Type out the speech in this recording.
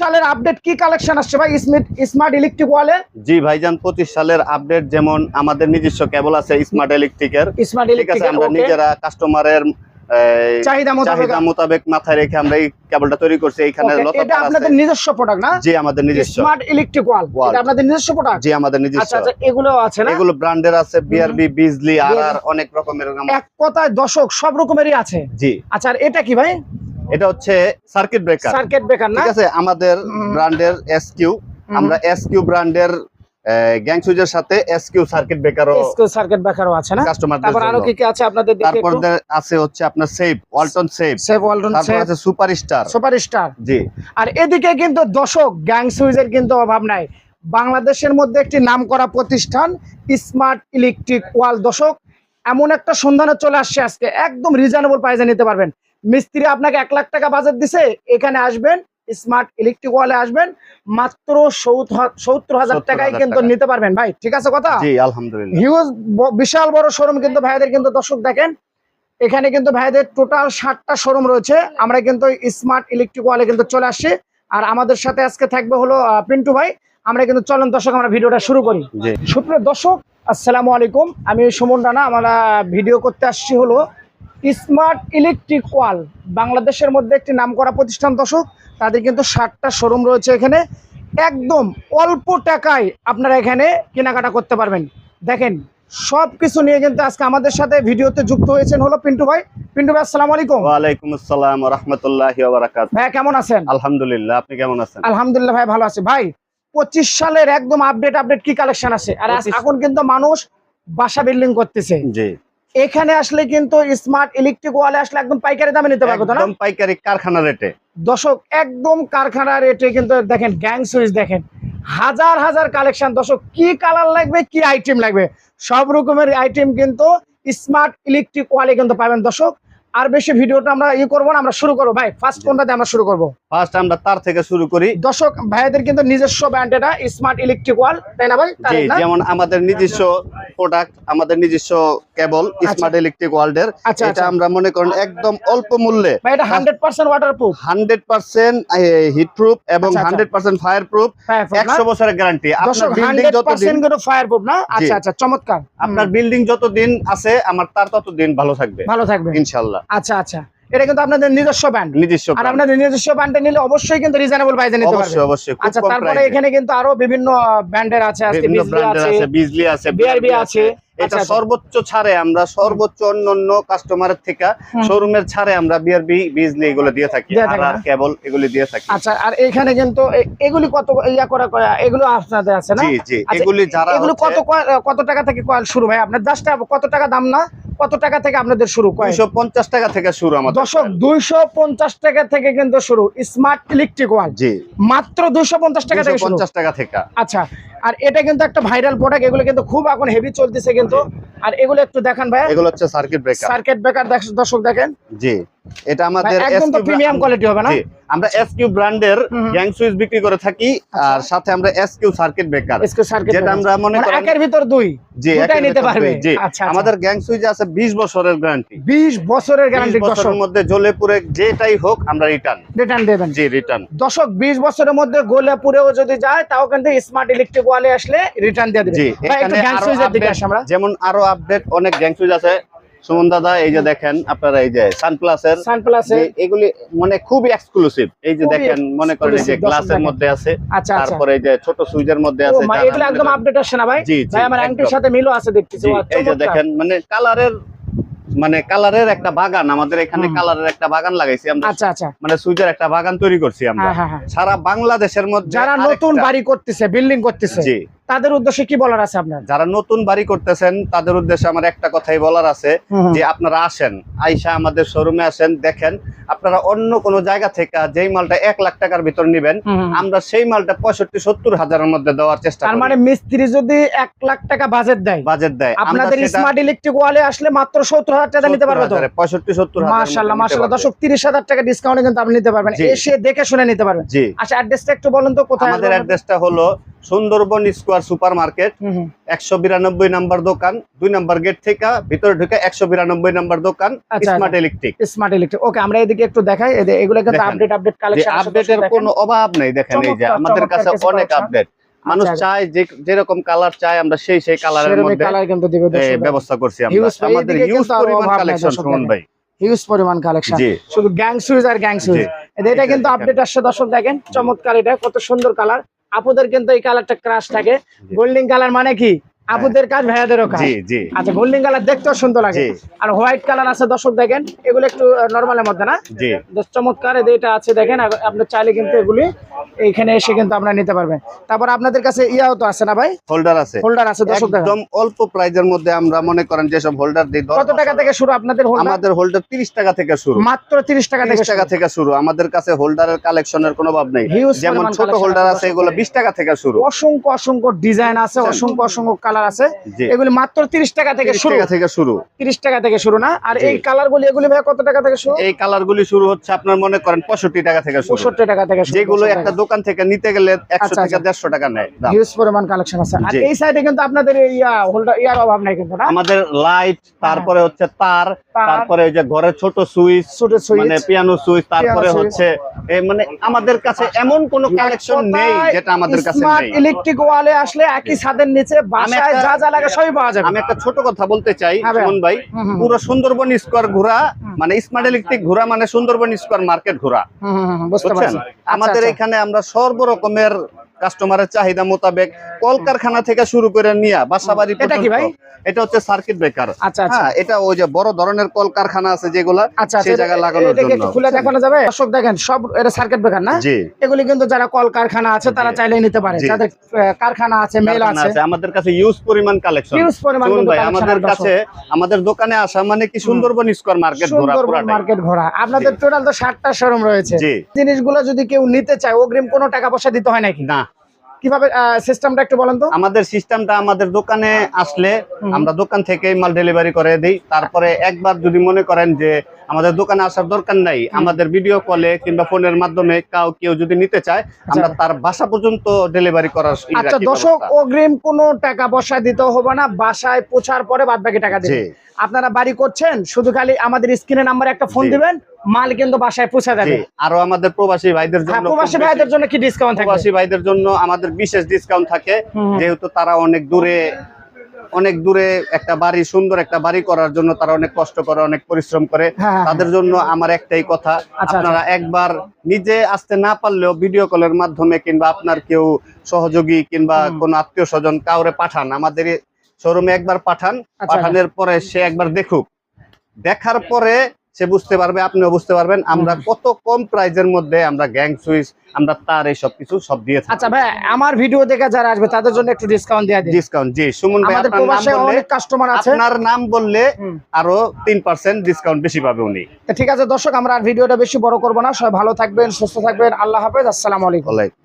সালের আপডেট কি কালেকশন আসছে ভাই? স্মার্ট স্মার্ট ইলেকট্রিক ওয়ালে জি ভাইজান পঁচিশ সালের আপডেট যেমন আমাদের নিজস্ব কেবল আছে স্মার্ট ইলেকট্রিকের স্মার্ট ইলেকট্রিক আমরা নিজেরা কাস্টমারের চাহিদা মোতাবেক মাথায় রেখে আমরা এই কেবলটা তৈরি করছি এইখানে এটা আপনাদের নিজস্ব প্রোডাক্ট না? জি আমাদের নিজস্ব। স্মার্ট ইলেকট্রিক ওয়াল এটা আপনাদের নিজস্ব প্রোডাক্ট জি আমাদের নিজস্ব। আচ্ছা আচ্ছা এগুলো আছে না? এগুলো ব্র্যান্ডের আছে বিআরবি বিজলি আর আর অনেক রকমের। এক কথায় দশক সব রকমেরই আছে। জি। আচ্ছা আর এটা কি ভাই? এটা হচ্ছে সার্কিট ব্রেকার সার্কিট ব্রেকার না? ঠিক আছে? আমাদের ব্র্যান্ডের এসকিউ। আমরা এসকিউ ব্র্যান্ডের গ্যাং সাথে এসকিউ সার্কিট ব্রেকারও এসকো সার্কিট ব্রেকারও আছে না? কাস্টমারদের তারপর আরও কি কি আছে আপনাদের দেখি তারপর আছে হচ্ছে আপনার ওয়ালটন সেভ ওয়ালটন তারপর আছে super star super star G. আর এদিকে কিন্তু দশক গ্যাং সুইজের কিন্তু অভাব নাই। বাংলাদেশের মধ্যে একটি নামকরা প্রতিষ্ঠান স্মার্ট ইলেকট্রিক ওয়াল দশক এমন একটা সন্ধানে চলে আসছে আজকে। একদম রিজনেবল প্রাইসে নিতে পারবেন। মিস্ত্রি আপনাকে এক লাখ টাকা বাজেট দিছে এখানে আসবেন স্মার্ট ইলেকট্রিক ওয়ালে আসবেন মাত্র সত্তর হাজার টাকায় কিন্তু নিতে পারবেন ভাই ঠিক আছে কথা? আলহামদুলিল্লাহ। হিউজ বিশাল বড় শোরুম কিন্তু ভাইদের কিন্তু দর্শক দেখেন এখানে কিন্তু ভাইদের টোটাল ষাটটা শোরুম রয়েছে আমরা কিন্তু স্মার্ট ইলেকট্রিক ওয়ালে কিন্তু চলে আসছি আর আমাদের সাথে আজকে থাকবে হলো পিন্টু ভাই আমরা কিন্তু চলন দর্শক আমরা ভিডিওটা শুরু করি। সুপ্রিয় দর্শক আসসালামু আলাইকুম আমি সুমন রানা আমরা ভিডিও করতে আসছি হলো স্মার্ট ইলেকট্রিক ওয়াল। বাংলাদেশের মধ্যে একটি নামকরা প্রতিষ্ঠান দর্শক তাদের কিন্তু ষাটটা শোরুম রয়েছে এখানে। একদম অল্প টাকায় আপনারা এখানে কেনাকাটা করতে পারবেন। দেখেন সব কিছু নিয়ে কিন্তু আজকে আমাদের সাথে ভিডিওতে যুক্ত হয়েছেন হলো পিন্টু ভাই। পিন্টু ভাই আসসালামু আলাইকুম। ওয়ালাইকুম আসসালাম রহমতুল্লাহ বারাকাত ভাই কেমন আছেন? আলহামদুলিল্লাহ আপনি কেমন আছেন? আলহামদুলিল্লাহ ভাই ভালো আছি। ভাই পঁচিশ সালের একদম আপডেট আপডেট কি কালেকশন আছে? আর 25 এখন কিন্তু মানুষ বাসা বিল্ডিং করতেছে। জি। এখানে আসলে কিন্তু স্মার্ট ইলেকট্রিক ওয়ালে আসলে একদম পাইকারি দামে নিতে পারব না? একদম পাইকারি কারখানা রেটে। দর্শক একদম কারখানা রেটে কিন্তু দেখেন গ্যাং সুইচ দেখেন। হাজার হাজার কালেকশন দর্শক কি কালার লাগবে কি আইটেম লাগবে? সব রকমের আইটেম কিন্তু স্মার্ট ইলেকট্রিক ওয়ালে কিন্তু পাবেন। দর্শক আর বেশি ভিডিওটা আমরা ই করব না আমরা শুরু করব। ভাই ফার্স্ট কোনটা দিয়ে আমরা শুরু করব? ফার্স্ট আমরা তার থেকে শুরু করি। দর্শক ভাইদের কিন্তু নিজস্ব ব্র্যান্ড এটা স্মার্ট ইলেকট্রিক ওয়াল তাই না ভাই? যেমন আমাদের নিজস্ব প্রোডাক্ট আমাদের নিজস্ব কেবল স্মার্ট ইলেকট্রিক ওয়ার্ল্ডের এটা আচ্ছা। আমরা মনে করেন একদম অল্প মূল্যে। ভাই এটা hundred percent water proof hundred percent heat proof এবং আচ্ছা, আচ্ছা। হান্ড্রেড পার্সেন্ট ফায়ার প্রুফ একশো বছরের গ্যারান্টি আপনার বিল্ডিং যতদিন কিন্তু ফায়ার প্রুফ না আচ্ছা আচ্ছা চমৎকার। আপনার বিল্ডিং যতদিন আছে আমার তার ততদিন ভালো থাকবে। ভালো থাকবে। ইনশাল্লাহ। আচ্ছা আচ্ছা। এটা কিন্তু আপনাদের নিজস্ব ব্যান্ড নিজস্ব আর আপনাদের নিজস্ব ব্যান্ডে নিলে অবশ্যই কিন্তু রিজনেবল প্রাইসে নিতে পারবেন। অবশ্যই অবশ্যই আচ্ছা তারপরে এখানে কিন্তু আরও বিভিন্ন ব্যান্ডের আছে আজকে বিজলি আছে বিজলি আছে বিআরবি আছে। এটা আচ্ছা, আচ্ছা। সর্বোচ্চ ছাড়ে আমরা সর্বোচ্চ অন্যান্য কাস্টমারের থেকে শোরুমের ছাড়ে আমরা বিআরবি বিজলি এগুলো দিয়ে থাকি আর? কেবল এগুলি দিয়ে থাকি। আচ্ছা আর এখানে কিন্তু এগুলি কত ইয়া করা করা- এগুলো আপনাদের আছে না? জি জি আচ্ছা, এগুলি যারা এগুলো কত কত টাকা থেকে কয়েল শুরু হয় আপনার জাস্ট কত টাকা দাম না? কত টাকা থেকে আপনাদের শুরু কয়েল 250 টাকা থেকে শুরু আমাদের। দশক দুইশো পঞ্চাশ টাকা থেকে কিন্তু শুরু স্মার্ট ইলেকট্রিক ওয়াল জি। মাত্র দুইশো পঞ্চাশ টাকা থেকে শুরু। 250 টাকা থেকে। আচ্ছা আর এটা কিন্তু একটা ভাইরাল প্রোডাক্ট এগুলো কিন্তু খুব এখন হেভি চলতেছে কিন্তু। আর এগুলো একটু দেখেন ভাই এগুলো হচ্ছে সার্কিট ব্রেকার সার্কিট ব্রেকার দর্শক দেখেন। জি। এটা আমাদের একদম প্রিমিয়াম কোয়ালিটি হবে না? আমরা এসকিউ ব্র্যান্ডের গ্যাং সুইচ বিক্রি করে থাকি আর সাথে আমরা এসকিউ সার্কিট ব্রেকার যেটা আমরা মনে মানে করেন একের ভিতর দুই। জি নিতে পারবে। জি। আচ্ছা, আচ্ছা। আমাদের গ্যাং সুইচ আছে 20 বছরের গ্যারান্টি 20 বছরের গ্যারান্টি বছরের মধ্যে জ্বলে পুরে যেটাই হোক আমরা রিটার্ন রিটার্ন দেবেন। জি রিটার্ন দশক 20 বছরের মধ্যে গোলে পুরেও যদি যায় তাও কিন্তু স্মার্ট ইলেকট্রিক ওয়ালে আসলে রিটার্ন দিয়ে দিবে জি গ্যাং সুইচের দিকে আমরা। যেমন আরও আপডেট অনেক গ্যাং সুইচ আছে। সুমন দাদা এই যে দেখেন আপনারা এই যে সানপ্লাসের সানপ্লাসে যে এগুলি মানে খুবই এক্সক্লুসিভ এই যে দেখেন মনে করেন এই যে গ্লাসের মধ্যে আছে আচ্ছা আচ্ছা। তারপরে এই যে ছোট সুইচের মধ্যে আছে এগুলো একদম আপডেট আসে না ভাই। ভাই আমার আংটির সাথে মিলও আছে দেখতেছি। এই যে দেখেন মানে কালারের মানে কালারের একটা বাগান আমাদের এখানে কালারের একটা বাগান লাগাইছি আমরা। আচ্ছা আচ্ছা। মানে সুইচের একটা বাগান তৈরি করছি আমরা। হ্যাঁ হ্যাঁ হ্যাঁ। সারা বাংলাদেশের মধ্যে যারা নতুন বাড়ি করতেছে বিল্ডিং করতেছে। জি। তাদের উদ্দেশ্যে কি বলার আছে আপনার? যারা নতুন বাড়ি করতেছেন তাদের উদ্দেশ্যে আমার একটা কথাই বলার আছে যে আপনারা আসেন আইসা আমাদের শোরুমে আসেন দেখেন আপনারা অন্য কোনো জায়গা থেকে যেই মালটা এক লাখ টাকার ভিতর নিবেন আমরা সেই মালটা পঁয়ষট্টি সত্তর হাজারের মধ্যে দেওয়ার চেষ্টা তার মানে মিস্ত্রি যদি এক লাখ টাকা বাজেট দেয় বাজেট দেয়। আপনাদের স্মার্ট ইলেকট্রিক ওয়ালে আসলে মাত্র সত্তর হাজার টাকা নিতে পারবে তো? 70,000 পঁয়ষট্টি সত্তর মাশাল্লাহ পারবে। দর্শক তিরিশ হাজার টাকা ডিসকাউন্টে কিন্তু আপনি নিতে পারবেন। এসে দেখে শুনে নিতে পারবেন। জি। আচ্ছা অ্যাড্রেসটা একটু বলুন তো কোথায় আমাদের? অ্যাড্রেসটা হলো সুন্দরবন স্কোয়ার সুপার মার্কেট একশো বিরানব্বই নাম্বার দোকান দুই নাম্বার গেট থেকে ভিতরে ঢুকে একশো বিরানব্বই নাম্বার দোকান আচ্ছা। Smart electric smart electric okay আমরা এদিকে একটু দেখাই। এগুলো কিন্তু আপডেট আপডেট কালেকশন আপডেটের কোনো অভাব নেই দেখেন এই যে আমাদের কাছে অনেক আপডেট মানুষ আচ্ছা। চায় যে যেরকম কালার চায় আমরা সেই সেই কালারের মধ্যে কালার কিন্তু দিবে এ, ব্যবস্থা করছি আমরা। আমাদের হিউজ পরিমাণ কালেকশন সুমন ভাই। হিউজ পরিমাণ কালেকশন শুধু গ্যাং সুইজ আর গ্যাং সুইজ এটা কিন্তু। আপডেট আসছে দর্শক দেখেন চমৎকার এটা কত সুন্দর কালার আপুদের কিন্তু এই কালারটা ক্রাশ থাকে। গোল্ডিং কালার মানে কি? আপুদের কাজ ভাইয়াদেরও কাজ। জি জি। আচ্ছা গোল্ডেন কালার দেখতেও সুন্দর লাগে। আর হোয়াইট কালার আছে দর্শক দেখেন এগুলো একটু নর্মালের মধ্যে না? জি। চমৎকার এটা আছে দেখেন আপনি চাইলে কিন্তু এগুলি এইখানে এসে কিন্তু আপনারা নিতে পারবেন। তারপর আপনাদের কাছে ইয়াও তো আছে না ভাই? হোল্ডার আছে। হোল্ডার আছে দর্শক একদম অল্প প্রাইজের মধ্যে আমরা মনে করেন যেসব হোল্ডার দিই কত টাকা থেকে শুরু আপনাদের হোল্ডার আমাদের হোল্ডার তিরিশ টাকা থেকে শুরু। মাত্র তিরিশ টাকা থেকে টাকা থেকে শুরু। আমাদের কাছে হোল্ডারের কালেকশনের কোনো অভাব নেই। যেমন ছোট হোল্ডার আছে এগুলো বিশ টাকা থেকে শুরু। অসংখ্য অসংখ্য ডিজাইন আছে বুঝছেন? অসংখ্য অসংখ্য কালার আছে। এগুলি মাত্র তিরিশ টাকা থেকে শুরু। টাকা থেকে শুরু। তিরিশ টাকা থেকে শুরু না? আর এই কালার গুলি এগুলি ভাই কত টাকা থেকে শুরু? এই কালার গুলি শুরু হচ্ছে আপনার মনে করেন পঁয়ষট্টি টাকা থেকে শুরু। পঁয়ষট্টি টাকা থেকে শুরু যেগুলো একটা দোকান থেকে নিতে গেলে আচ্ছা, থেকে আচ্ছা। দেড়শো টাকা নেয় হিউজ পরিমাণ কালেকশন আছে। আর এই সাইডে কিন্তু আপনাদের ইয়া হোল্ডার ইয়ার অভাব নাই কিন্তু না? আমাদের লাইট তারপরে হচ্ছে তার তার। তারপরে ওই যে ঘরের ছোট সুইচ ছোট মানে সুইচ পিয়ানো সুইচ তারপরে হচ্ছে মানে আমাদের কাছে এমন কোন কালেকশন নেই যেটা আমাদের কাছে নেই। ইলেকট্রিক ওয়ালে আসলে একই ছাদের নিচে বাসায় একটা- যা যা লাগে সবই পাওয়া যাবে আমি একটা ছোট কথা বলতে চাই হ্যাঁ ভাই। সুমন। পুরো সুন্দরবন স্কোয়ার ঘোরা মানে স্মার্ট ইলেকট্রিক ঘোরা মানে সুন্দরবন স্কোয়ার মার্কেট ঘোরা বুঝতে পারছেন আচ্ছা, আমাদের আচ্ছা। এখানে আমরা সর্বরকমের কাস্টমারের চাহিদা মোতাবেক কলকারখানা থেকে শুরু করে নিয়ে বাসা বাড়ি এটা কি ভাই? এটা হচ্ছে সার্কিট ব্রেকার আচ্ছা আচ্ছা। হ্যাঁ এটা ওই যে বড় ধরনের কলকারখানা আছে যেগুলা আচ্ছা সেই জায়গায় লাগানোর জন্য। খুলে দেখানো যাবে? দর্শক দেখেন সব এটা সার্কিট ব্রেকার না? জি। এগুলি কিন্তু যারা কল কারখানা আছে তারা চাইলে নিতে পারে। যাদের কারখানা আছে মেল আছে। আমাদের কাছে ইউজ পরিমাণ কালেকশন হিউজ পরিমাণ ভাই আমাদের কাছে আমাদের দোকানে আসা মানে কি সুন্দরবন স্কোয়ার মার্কেট ঘোরা সুন্দরবন মার্কেট ঘোরা। আপনাদের টোটাল তো ষাটটা শোরুম রয়েছে। জিনিসগুলো যদি কেউ নিতে চায় অগ্রিম কোনো টাকা পয়সা দিতে হয় নাকি? না। কীভাবে সিস্টেমটা একটু বলেন তো। আমাদের সিস্টেমটা আমাদের দোকানে আসলে আমরা দোকান থেকে মাল ডেলিভারি করে দিই। তারপরে একবার যদি মনে করেন যে আমাদের দোকানে আসার দরকার নাই। আমাদের ভিডিও কলে কিংবা ফোনের মাধ্যমে কাউ কেউ যদি নিতে চায় আমরা তার বাসা পর্যন্ত ডেলিভারি করার আচ্ছা দর্শক অগ্রিম কোনো টাকা পয়সা দিতে হবে না বাসায় পৌঁছার পরে বাদ বাকি টাকা দিবেন। আপনারা বাড়ি করছেন শুধু খালি আমাদের স্ক্রিনে নাম্বার একটা ফোন দিবেন মাল কিন্তু বাসায় পৌঁছে যাবে। আরও আমাদের প্রবাসী ভাইদের হ্যাঁ জন্য প্রবাসী ভাইদের জন্য কি ডিসকাউন্ট থাকবে? প্রবাসী ভাইদের জন্য আমাদের বিশেষ ডিসকাউন্ট থাকে যেহেতু তারা অনেক দূরে অনেক দূরে একটা বাড়ি সুন্দর একটা বাড়ি করার জন্য তারা অনেক কষ্ট করে অনেক পরিশ্রম করে। হ্যাঁ, হ্যাঁ, তাদের জন্য আমার একটাই কথা আচ্ছা। আপনারা একবার নিজে আসতে না পারলেও ভিডিও কলের মাধ্যমে কিংবা আপনার কেউ সহযোগী কিংবা কোন কোনো আত্মীয় স্বজন কাউরে পাঠান আমাদের শোরুমে একবার পাঠান। আচ্ছা। পাঠানোর পরে সে একবার দেখুক। দেখার পরে সে বুঝতে পারবে আপনিও বুঝতে পারবেন। আমরা কত কম প্রাইজের মধ্যে আমরা গ্যাং সুইচ আমরা তার এই সব কিছু সব দিয়ে আচ্ছা ভাই আমার ভিডিও দেখে যারা আসবে তাদের জন্য একটু ডিসকাউন্ট দিয়ে দিন। ডিসকাউন্ট জি সুমন ভাই আপনার নাম বললে অনেক কাস্টমার আছে। আপনার নাম বললে আরও তিন পার্সেন্ট ডিসকাউন্ট বেশি পাবে উনি। ঠিক আছে দর্শক আমরা আর ভিডিওটা বেশি বড় করব না। সবাই ভালো থাকবেন সুস্থ থাকবেন। আল্লাহ হাফেজ আসসালামু আলাইকুম।